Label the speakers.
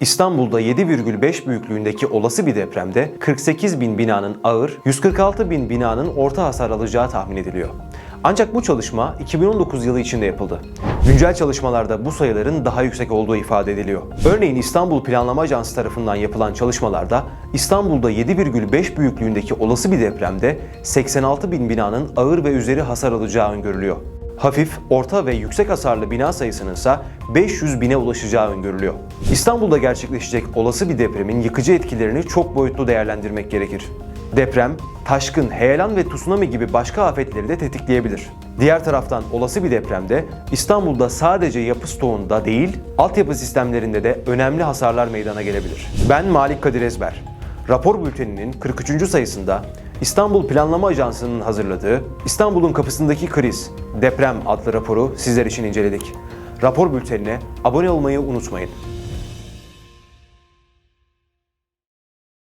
Speaker 1: İstanbul'da 7,5 büyüklüğündeki olası bir depremde 48 bin binanın ağır, 146 bin binanın orta hasar alacağı tahmin ediliyor. Ancak bu çalışma 2019 yılı içinde yapıldı. Güncel çalışmalarda bu sayıların daha yüksek olduğu ifade ediliyor. Örneğin İstanbul Planlama Ajansı tarafından yapılan çalışmalarda İstanbul'da 7,5 büyüklüğündeki olası bir depremde 86 bin binanın ağır ve üzeri hasar alacağı öngörülüyor. Hafif, orta ve yüksek hasarlı bina sayısının ise 500 bine ulaşacağı öngörülüyor. İstanbul'da gerçekleşecek olası bir depremin yıkıcı etkilerini çok boyutlu değerlendirmek gerekir. Deprem, taşkın, heyelan ve tsunami gibi başka afetleri de tetikleyebilir. Diğer taraftan olası bir depremde İstanbul'da sadece yapı stoğunda değil, altyapı sistemlerinde de önemli hasarlar meydana gelebilir. Ben Malik Kadir Ezber. Rapor bülteninin 43. sayısında İstanbul Planlama Ajansı'nın hazırladığı İstanbul'un kapısındaki kriz, deprem adlı raporu sizler için inceledik. Rapor bültenine abone olmayı unutmayın.